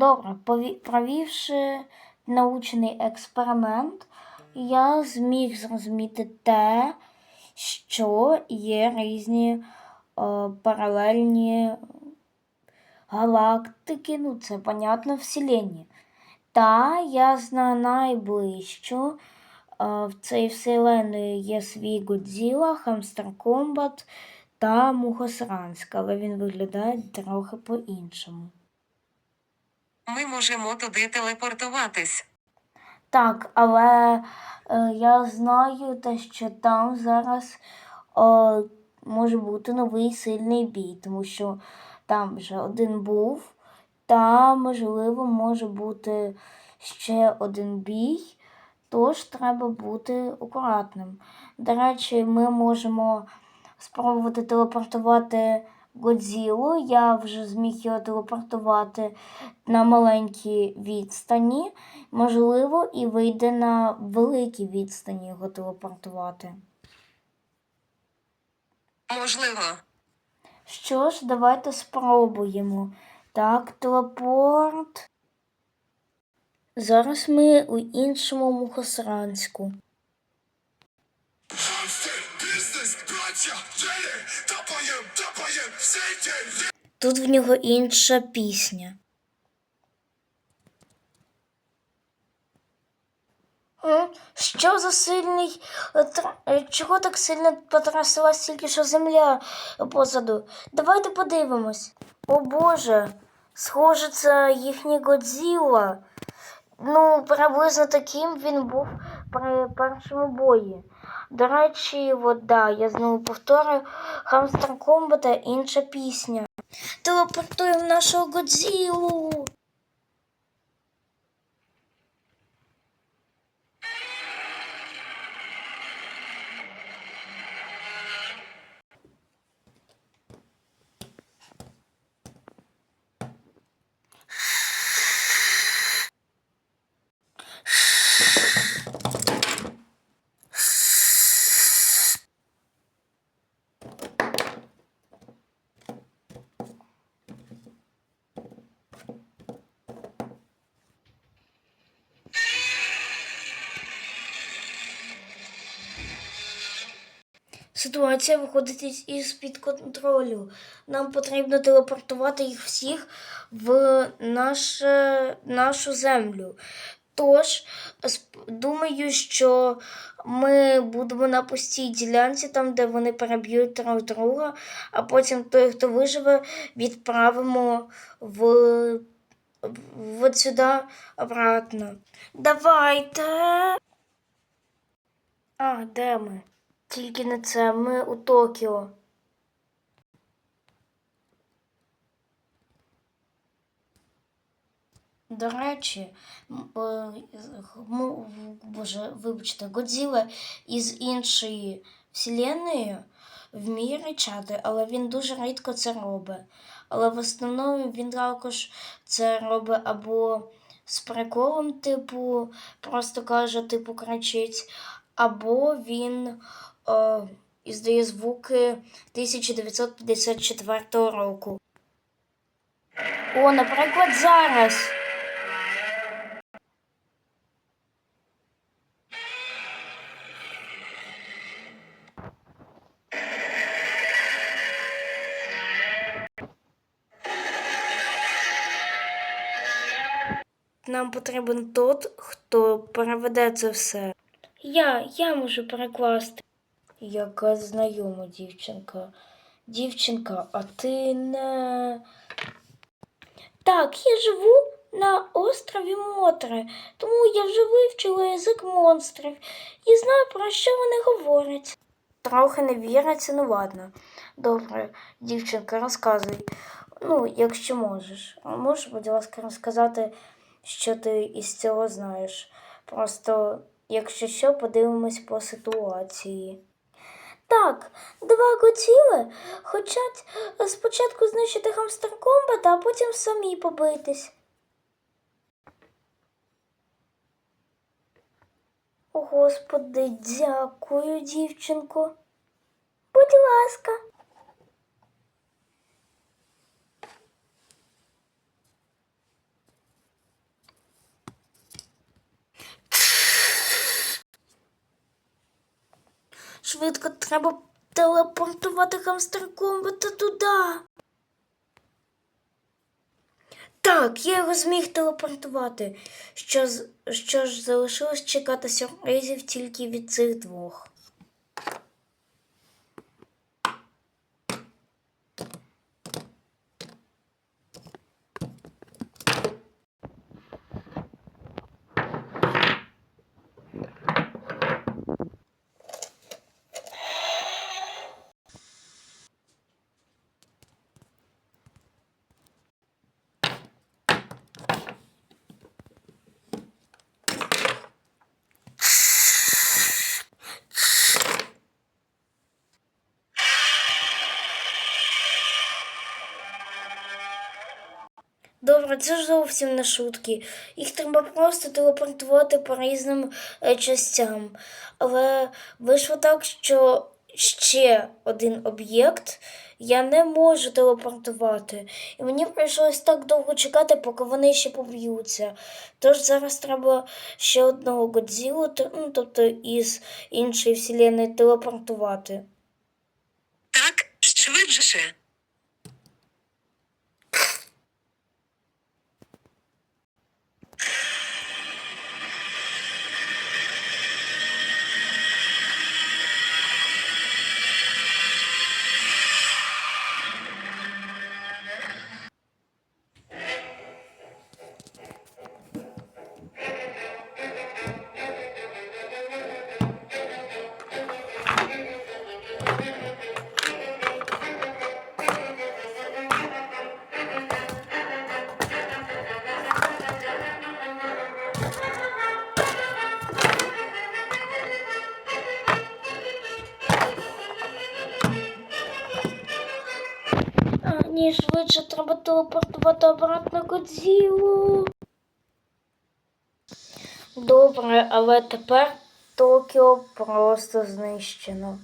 Добре, провівши научний експеримент, я зміг зрозуміти те, що є різні е, паралельні галактики, ну це понятно, вселенні. Та я знаю найближчу. е, В цій вселенної є свій Годзіла, Хамстер Комбат та Мухосранська, але він виглядає трохи по-іншому. Ми можемо туди телепортуватись. Так, але е, я знаю те, що там зараз е, може бути новий сильний бій, тому що там вже один був, та, можливо, може бути ще один бій, тож треба бути акуратним. До речі, ми можемо спробувати телепортувати Годзілу. Я вже зміг його телепортувати на маленькій відстані. Можливо, і вийде на великій відстані його телепортувати. Можливо. Що ж, давайте спробуємо. Так, телепорт. Зараз ми у іншому Мухосранську. Тут в нього інша пісня. Що за сильний. е, е, Чого так сильно потрясилась тільки що земля позаду? Давайте подивимось. О Боже, схоже, це їхній Годзіла. Ну, приблизно таким він був при першому бої. До речі, от, да, я знову повторюю, Хамстер Комбата інша пісня. Телепортуємо нашого Годзілу. Ситуація виходить із- із-під контролю. Нам потрібно телепортувати їх всіх в наше, нашу землю. Тож, думаю, що ми будемо на пустій ділянці, там, де вони переб'ють друг друга, а потім той, хто виживе, відправимо в от сюди обратно. Давайте. А, де ми? Тільки не це, ми у Токіо. До речі, е, боже, вибачте, Годзіла із іншої вселенної вміє речати, але він дуже рідко це робить. Але в основному він також це робить або з приколом, типу, просто каже, типу, кричить, або він е, іздає звуки 1954 року. О, наприклад, зараз. Нам потрібен тот, хто переведе це все. Я, я можу перекласти. Яка знайома дівчинка. Дівчинка, а ти не. Так, я живу на острові Мотре, тому я вже вивчила язик монстрів і знаю, про що вони говорять. Трохи не віриться, ну ладно. Добре, дівчинка, розказуй. Ну, якщо можеш. Можеш, будь ласка, розказати, що ти із цього знаєш. Просто, якщо що, подивимось по ситуації. Так, два готіли хочуть спочатку знищити хамстер комбата, а потім самі побитись. Господи, дякую, дівчинко. Будь ласка. Швидко треба телепортувати хамстер комбата туди. Так, я його зміг телепортувати. Що, що ж залишилось чекати сюрпризів тільки від цих двох. Добре, це ж зовсім не шутки. Їх треба просто телепортувати по різним е, частям. Але вийшло так, що ще один об'єкт я не можу телепортувати. І мені прийшлось так довго чекати, поки вони ще поб'ються. Тож зараз треба ще одного Годзілу, ну, тобто із іншої вселеної телепортувати. Так, швидше. Ні, швидше треба телепортувати обратно Годзілу. Добре, але тепер Токіо просто знищено.